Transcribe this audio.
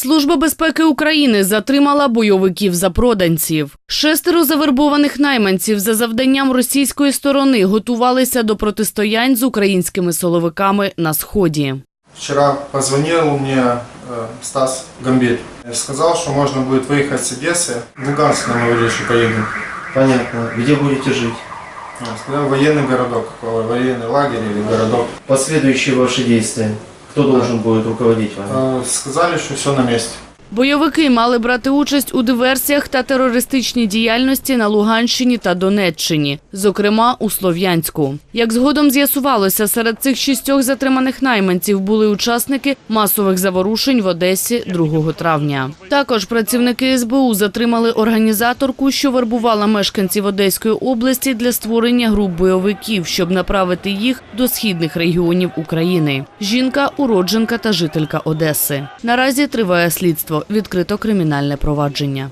Служба безпеки України затримала бойовиків запроданців. Шестеро завербованих найманців за завданням російської сторони готувалися до протистоянь з українськими соловиками на сході. Вчера позвонил мне э, Стас Гамбель. Сказал, что можно будет выехать с Одессы. В Луганск нам говорили, что поедем. Понятно. Где будете жить? А, Сказал военный городок, какой, военный лагерь или городок. Последующие ваши действия. Кто должен будет руководить вами? Э, Сказали, что все на месте. Бойовики мали брати участь у диверсіях та терористичній діяльності на Луганщині та Донеччині, зокрема у Слов'янську. Як згодом з'ясувалося, серед цих шістьох затриманих найманців були учасники масових заворушень в Одесі 2 травня. Також працівники СБУ затримали організаторку, що вербувала мешканців Одеської області для створення груп бойовиків, щоб направити їх до східних регіонів України. Жінка, уродженка та жителька Одеси. Наразі триває слідство. Відкрито кримінальне провадження.